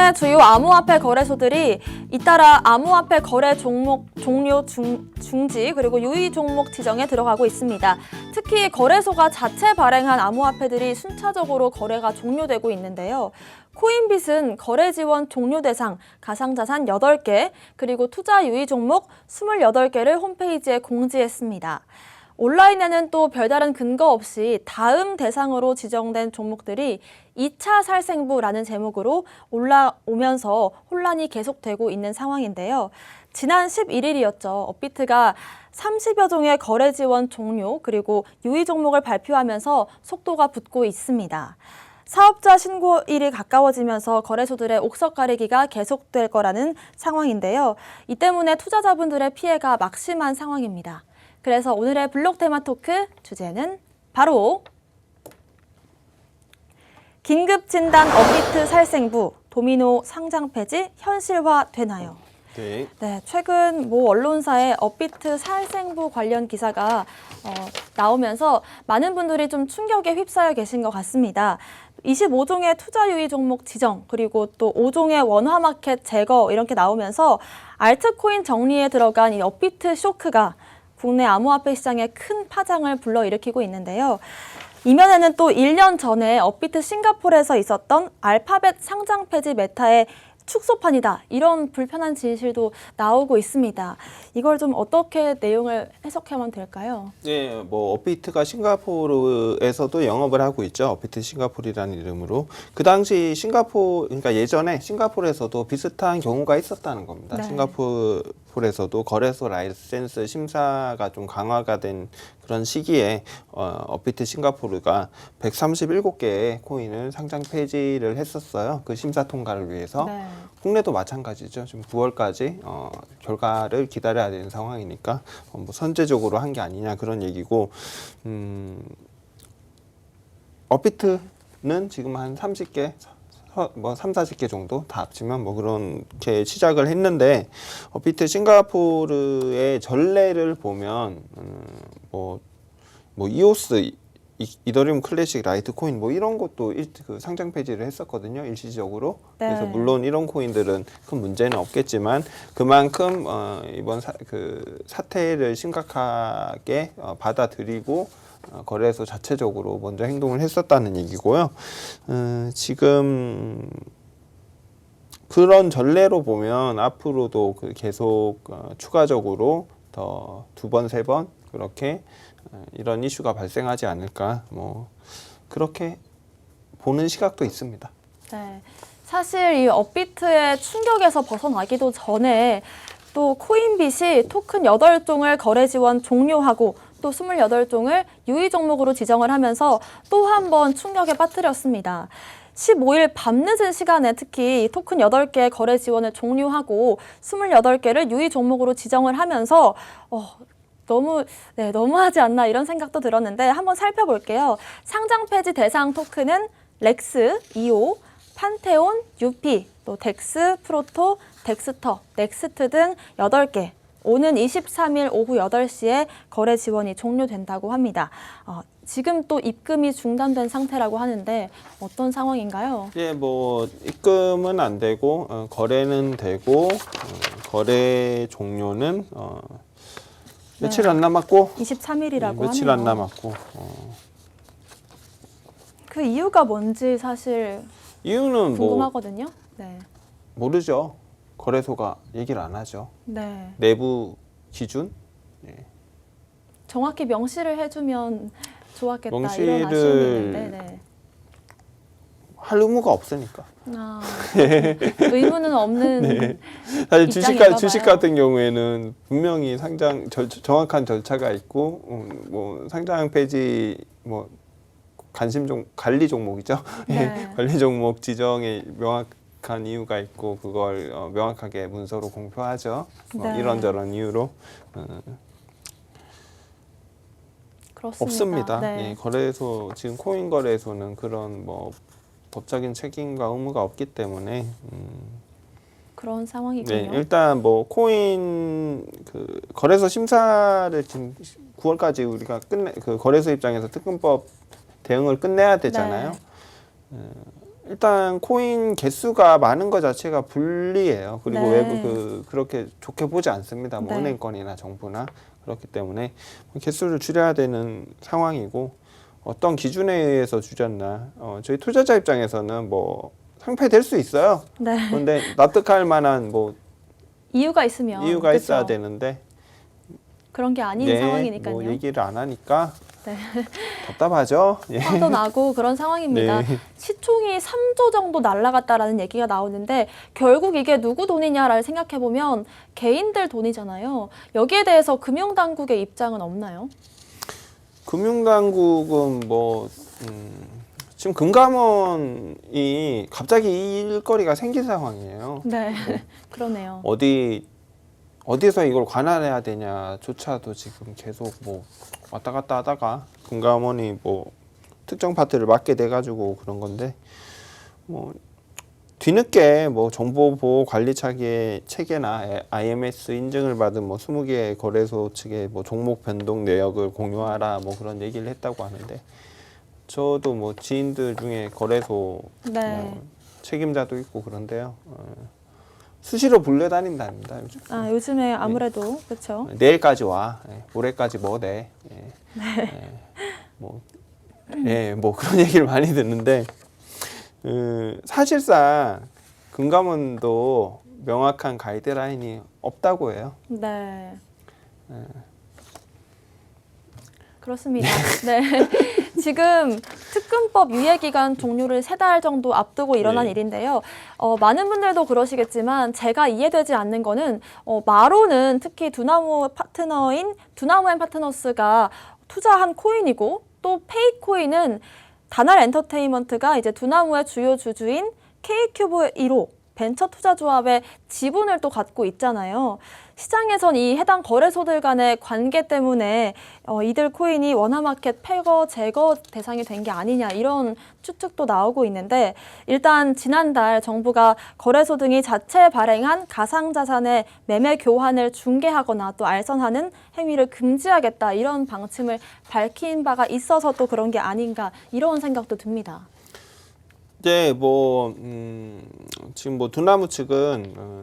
국내 주요 암호화폐 거래소들이 잇따라 암호화폐 거래 종목 종료 중, 중지 그리고 유의 종목 지정에 들어가고 있습니다. 특히 거래소가 자체 발행한 암호화폐들이 순차적으로 거래가 종료되고 있는데요. 코인빗은 거래 지원 종료 대상 가상자산 8개 그리고 투자 유의 종목 28개를 홈페이지에 공지했습니다. 온라인에는 또 별다른 근거 없이 다음 대상으로 지정된 종목들이 2차 살생부라는 제목으로 올라오면서 혼란이 계속되고 있는 상황인데요. 지난 11일이었죠. 업비트가 30여 종의 거래 지원 종료 그리고 유의 종목을 발표하면서 속도가 붙고 있습니다. 사업자 신고일이 가까워지면서 거래소들의 옥석 가리기가 계속될 거라는 상황인데요. 이 때문에 투자자분들의 피해가 막심한 상황입니다. 그래서 오늘의 블록 테마 토크 주제는 바로 긴급 진단 업비트 살생부 도미노 상장 폐지 현실화 되나요? 네. 네, 최근 모 언론사에 업비트 살생부 관련 기사가 어, 나오면서 많은 분들이 좀 충격에 휩싸여 계신 것 같습니다. 25종의 투자 유의 종목 지정 그리고 또 5종의 원화 마켓 제거 이렇게 나오면서 알트코인 정리에 들어간 이 업비트 쇼크가 국내 암호화폐 시장에 큰 파장을 불러일으키고 있는데요. 이면에는 또 1년 전에 업비트 싱가포르에서 있었던 알파벳 상장 폐지 메타의 축소판이다. 이런 불편한 진실도 나오고 있습니다. 이걸 좀 어떻게 내용을 해석하면 될까요? 네, 뭐 업비트가 싱가포르에서도 영업을 하고 있죠. 업비트 싱가포르라는 이름으로. 그 당시 싱가포르 그러니까 예전에 싱가포르에서도 비슷한 경우가 있었다는 겁니다. 네. 싱가포르 에서도 거래소 라이센스 심사가 좀 강화가 된 그런 시기에 어, 업비트 싱가포르가 137개의 코인을 상장 폐지를 했었어요. 그 심사 통과를 위해서. 네. 국내도 마찬가지죠. 지금 9월까지 어, 결과를 기다려야 되는 상황이니까 어, 뭐 선제적으로 한 게 아니냐 그런 얘기고 음, 업비트는 지금 한 30개 뭐 3, 40개 정도 다 합치면 뭐 그렇게 시작을 했는데 업비트 싱가포르의 전례를 보면 음, 뭐, 뭐 이오스 이- 이더리움 클래식 라이트코인 뭐 이런 것도 일, 그 상장 폐지를 했었거든요 일시적으로 네. 그래서 물론 이런 코인들은 큰 문제는 없겠지만 그만큼 어, 이번 사, 그 사태를 심각하게 어, 받아들이고 어, 거래소 자체적으로 먼저 행동을 했었다는 얘기고요. 음, 지금 그런 전례로 보면 앞으로도 그 계속 어, 추가적으로 더 두 번, 세 번 그렇게 어, 이런 이슈가 발생하지 않을까 뭐 그렇게 보는 시각도 있습니다. 네. 사실 이 업비트의 충격에서 벗어나기도 전에 또 코인빗이 토큰 8종을 거래 지원 종료하고 또 28종을 유의 종목으로 지정을 하면서 또 한 번 충격에 빠뜨렸습니다. 15일 밤늦은 시간에 특히 이 토큰 8개 거래 지원을 종료하고 28개를 유의 종목으로 지정을 하면서 어, 너무 네, 너무하지 않나 이런 생각도 들었는데 한번 살펴볼게요. 상장 폐지 대상 토큰은 렉스, 이오, 판테온, 유피, 또 덱스, 프로토, 덱스터, 넥스트 등 8개. 오는 23일 오후 8시에 거래 지원이 종료된다고 합니다. 어, 지금 또 입금이 중단된 상태라고 하는데 어떤 상황인가요? 예, 뭐 입금은 안 되고 어, 거래는 되고 어, 거래 종료는 어, 며칠 안 남았고 23일이라고 네, 며칠 하네요. 안 남았고 어, 그 이유가 뭔지 사실 이유는 뭐 궁금하거든요. 네. 모르죠. 거래소가 얘기를 안 하죠. 네. 내부 기준 정확히 명시를 해주면 좋았겠다 명시를 아쉬움이 있는데 네. 할 의무가 없으니까. 아, 의무는 없는 네. 사실 주식 입장인가 주식 봐요. 같은 경우에는 분명히 상장 절, 정확한 절차가 있고 음, 뭐 상장 폐지 뭐 관심 종 관리 종목이죠. 예, 네. 관리 종목 지정에 명확 한 이유가 있고 그걸 어, 명확하게 문서로 공표하죠. 어, 네. 이런저런 이유로 어, 그렇습니다. 없습니다. 네. 예, 거래소 지금 코인 거래소는 그런 뭐 법적인 책임과 의무가 없기 때문에 음, 그런 네, 상황이군요. 일단 뭐 코인 그 거래소 심사를 지금 9월까지 우리가 끝내 그 거래소 입장에서 특근법 대응을 끝내야 되잖아요. 네. 어, 일단 코인 개수가 많은 것 자체가 불리해요. 그리고 네. 외부 그 그렇게 좋게 보지 않습니다. 뭐 네. 은행권이나 정부나 그렇기 때문에 개수를 줄여야 되는 상황이고 어떤 기준에 의해서 줄였나? 어, 저희 투자자 입장에서는 뭐 상패될 수 있어요. 네. 그런데 납득할 만한 뭐 이유가 있으면 이유가 그쵸? 있어야 되는데 그런 게 아닌 네, 상황이니까요. 뭐 얘기를 안 하니까 네. 답답하죠. 예. 화도 나고 그런 상황입니다. 네. 시총이 3조 정도 날라갔다라는 얘기가 나오는데 결국 이게 누구 돈이냐를 생각해 보면 개인들 돈이잖아요. 여기에 대해서 금융당국의 입장은 없나요? 금융당국은 뭐 음, 지금 금감원이 갑자기 일거리가 생긴 상황이에요. 네, 그러네요. 어디 어디서 이걸 관할해야 되냐조차도 지금 계속 뭐 왔다 갔다 하다가 금감원이 뭐 특정 파트를 맡게 돼가지고 그런 건데 뭐 뒤늦게 뭐 정보보호 관리 차기의 체계나 IMS 인증을 받은 뭐 20개 거래소 측에 뭐 종목 변동 내역을 공유하라 뭐 그런 얘기를 했다고 하는데 저도 뭐 지인들 중에 거래소 네. 뭐 책임자도 있고 그런데요. 어, 수시로 불려다닌답니다 요즘. 아 요즘에 아무래도 그렇죠. 내일까지 와, 예, 모레까지 뭐 돼, 예, 예, 뭐, 예, 뭐 그런 얘기를 많이 듣는데 음, 사실상 금감원도 명확한 가이드라인이 없다고 해요. 네. 그렇습니다. 네. 지금 특근법 유예 기간 종료를 세 달 정도 앞두고 일어난 네. 일인데요. 어, 많은 분들도 그러시겠지만 제가 이해되지 않는 거는 어, 마로는 특히 두나무 파트너인 두나무 앤 파트너스가 투자한 코인이고 또 페이코인은 다날 엔터테인먼트가 이제 두나무의 주요 주주인 K큐브 1호 벤처 투자 조합의 지분을 또 갖고 있잖아요. 시장에선 이 해당 거래소들 간의 관계 때문에 어, 이들 코인이 원화마켓 폐거 제거 대상이 된 게 아니냐 이런 추측도 나오고 있는데 일단 지난달 정부가 거래소 등이 자체 발행한 가상자산의 매매 교환을 중개하거나 또 알선하는 행위를 금지하겠다 이런 방침을 밝힌 바가 있어서 또 그런 게 아닌가 이런 생각도 듭니다. 이제 뭐 음, 지금 뭐 두나무 측은 어,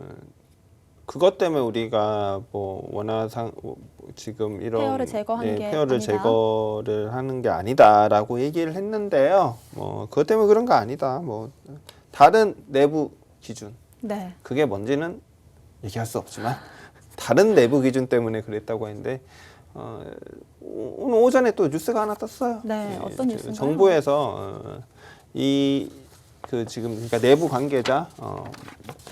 그것 때문에 우리가 뭐 원화상 어, 지금 이런 폐허를 제거한 예, 게 폐허를 아니다. 제거를 하는 게 아니다라고 얘기를 했는데요. 뭐 그것 때문에 그런 거 아니다. 뭐 다른 내부 기준 네. 그게 뭔지는 얘기할 수 없지만 다른 내부 기준 때문에 그랬다고 했는데 어, 오- 오늘 오전에 또 뉴스가 하나 떴어요. 네, 어떤 저- 뉴스인가요? 정부에서 어, 이 그 지금 그러니까 내부 관계자 어,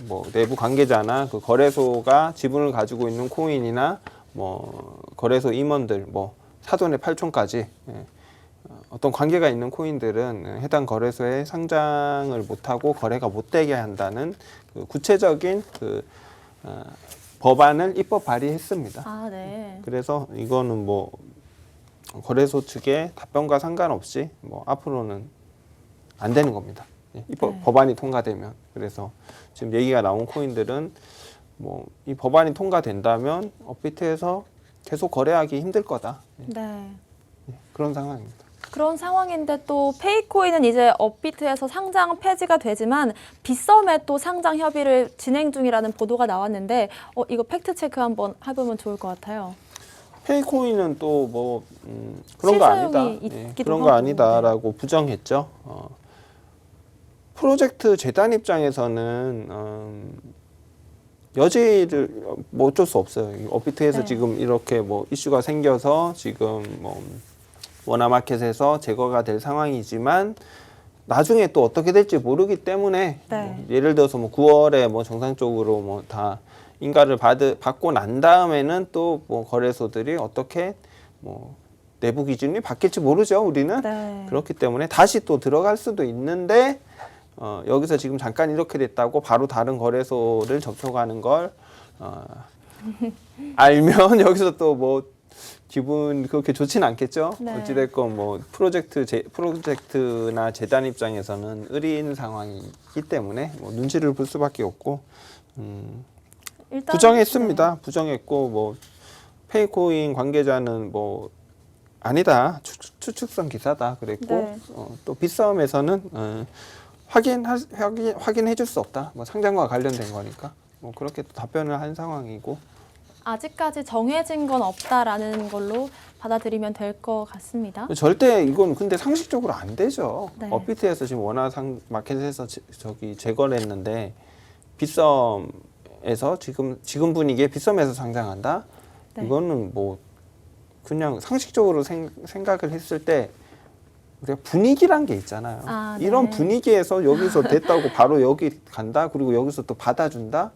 뭐 내부 관계자나 그 거래소가 지분을 가지고 있는 코인이나 뭐 거래소 임원들 뭐 사돈의 팔촌까지 예. 어, 어떤 관계가 있는 코인들은 해당 거래소에 상장을 못하고 거래가 못 되게 한다는 그 구체적인 그 어, 법안을 입법 발의했습니다. 아, 네. 그래서 이거는 뭐 거래소 측의 답변과 상관없이 뭐 앞으로는 안 되는 겁니다. 예, 입법 네. 법안이 통과되면 그래서 지금 얘기가 나온 코인들은 뭐 이 법안이 통과된다면 업비트에서 계속 거래하기 힘들 거다 예, 네. 그런 상황입니다. 그런 상황인데 또 페이코인은 이제 업비트에서 상장 폐지가 되지만 빗썸에 또 상장 협의를 진행 중이라는 보도가 나왔는데 어, 이거 팩트 체크 한번 해보면 좋을 것 같아요. 페이코인은 또 뭐 음, 그런 거 아니다. 있기도 그런 거 네. 아니다라고 부정했죠. 어, 프로젝트 재단 입장에서는 음, 여지를 뭐 어쩔 수 없어요. 이 업비트에서 네. 지금 이렇게 뭐 이슈가 생겨서 지금 뭐 원화마켓에서 제거가 될 상황이지만 나중에 또 어떻게 될지 모르기 때문에 네. 뭐 예를 들어서 뭐 9월에 뭐 정상적으로 뭐 다 인가를 받 받고 난 다음에는 또 뭐 거래소들이 어떻게 뭐 내부 기준이 바뀔지 모르죠 우리는 네. 그렇기 때문에 다시 또 들어갈 수도 있는데 어, 여기서 지금 잠깐 이렇게 됐다고 바로 다른 거래소를 접촉하는 걸 어, 알면 여기서 또 뭐 기분 그렇게 좋지는 않겠죠. 네. 어찌됐건 뭐 프로젝트 제, 프로젝트나 재단 입장에서는 의리인 상황이기 때문에 뭐 눈치를 볼 수밖에 없고 음, 일단 부정했습니다. 부정했고 뭐 페이코인 관계자는 뭐 아니다 추, 추측성 기사다 그랬고 네. 어, 또 빗싸움에서는 어, 확인 확인 확인해 줄 수 없다. 뭐 상장과 관련된 거니까 뭐 그렇게 또 답변을 한 상황이고 아직까지 정해진 건 없다라는 걸로 받아들이면 될 것 같습니다. 절대 이건 근데 상식적으로 안 되죠. 네. 업비트에서 지금 원화 상 마켓에서 제- 저기 제거를 했는데 빗썸에서 지금 지금 분위기에 빗썸에서 상장한다. 네. 이거는 뭐 그냥 상식적으로 생, 생각을 했을 때 우리가 분위기란 게 있잖아요. 아, 네. 이런 분위기에서 여기서 됐다고 바로 여기 간다. 그리고 여기서 또 받아준다.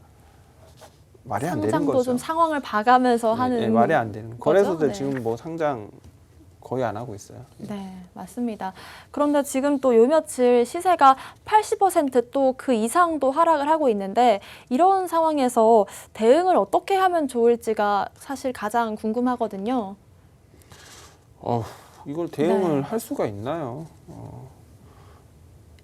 말이 안 되는 상장도 거죠. 좀 상황을 봐가면서 네, 하는 네, 말이 안 되는. 거죠? 거래소들 네. 지금 뭐 상장 거의 안 하고 있어요. 네, 맞습니다. 그런데 지금 또 요 며칠 시세가 80%또 그 이상도 하락을 하고 있는데 이런 상황에서 대응을 어떻게 하면 좋을지가 사실 가장 궁금하거든요. 어, 이걸 대응을 네. 할 수가 있나요?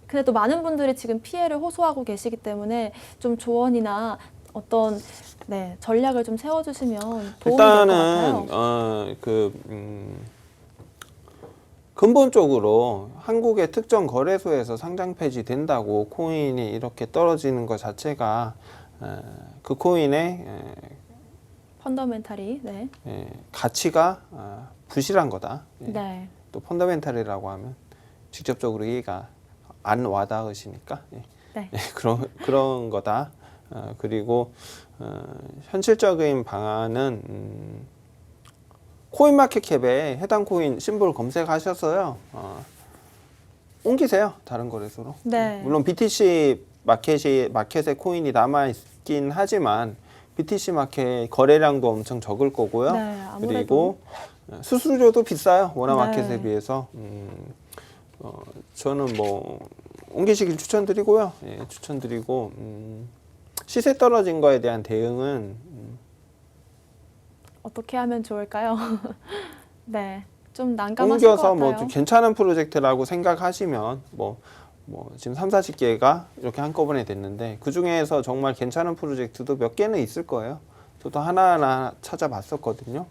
근데 또 많은 분들이 지금 피해를 호소하고 계시기 때문에 좀 조언이나 어떤 네, 전략을 좀 세워주시면 도움이 될것 일단은 같아요. 어그 음, 근본적으로 한국의 특정 거래소에서 상장 폐지 된다고 코인이 이렇게 떨어지는 것 자체가 에, 그 코인의 에, 펀더멘탈이 네, 에, 가치가 아, 부실한 거다. 예. 네, 또 펀더멘탈이라고 하면 직접적으로 이해가 안 와닿으시니까 예. 네. 예, 그런 그런 거다. 어, 그리고 어, 현실적인 방안은 음, 코인 마켓캡에 해당 코인 심볼 검색하셔서요. 어, 옮기세요. 다른 거래소로. 네. 물론 BTC 마켓이 마켓에 코인이 남아 있긴 하지만 BTC 마켓 거래량도 엄청 적을 거고요. 네, 그리고 수수료도 비싸요. 원화 네. 마켓에 비해서. 음, 어, 저는 뭐 옮기시길 추천드리고요. 예, 추천드리고 음, 시세 떨어진 거에 대한 대응은 음, 어떻게 하면 좋을까요? 네, 좀 난감하실 것 옮겨서 같아요. 뭐좀 괜찮은 프로젝트라고 생각하시면 뭐, 뭐 지금 3, 40개가 이렇게 한꺼번에 됐는데 그 중에서 정말 괜찮은 프로젝트도 몇 개는 있을 거예요. 저도 하나하나 찾아봤었거든요.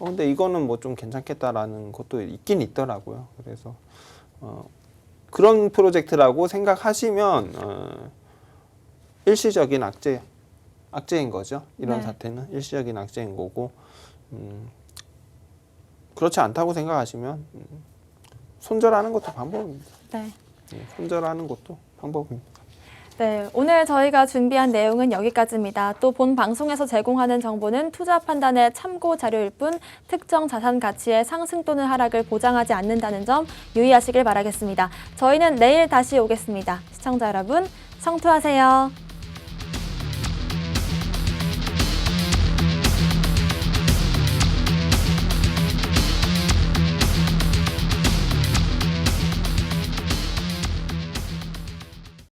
어, 근데 이거는 뭐 좀 괜찮겠다라는 것도 있긴 있더라고요. 그래서 어, 그런 프로젝트라고 생각하시면 어, 일시적인 악재 악재인 거죠. 이런 네. 사태는 일시적인 악재인 거고 음, 그렇지 않다고 생각하시면 음, 손절하는 것도 방법입니다. 네. 예, 손절하는 것도 방법입니다. 네, 오늘 저희가 준비한 내용은 여기까지입니다. 또 본 방송에서 제공하는 정보는 투자 판단의 참고 자료일 뿐 특정 자산 가치의 상승 또는 하락을 보장하지 않는다는 점 유의하시길 바라겠습니다. 저희는 내일 다시 오겠습니다. 시청자 여러분, 성투하세요.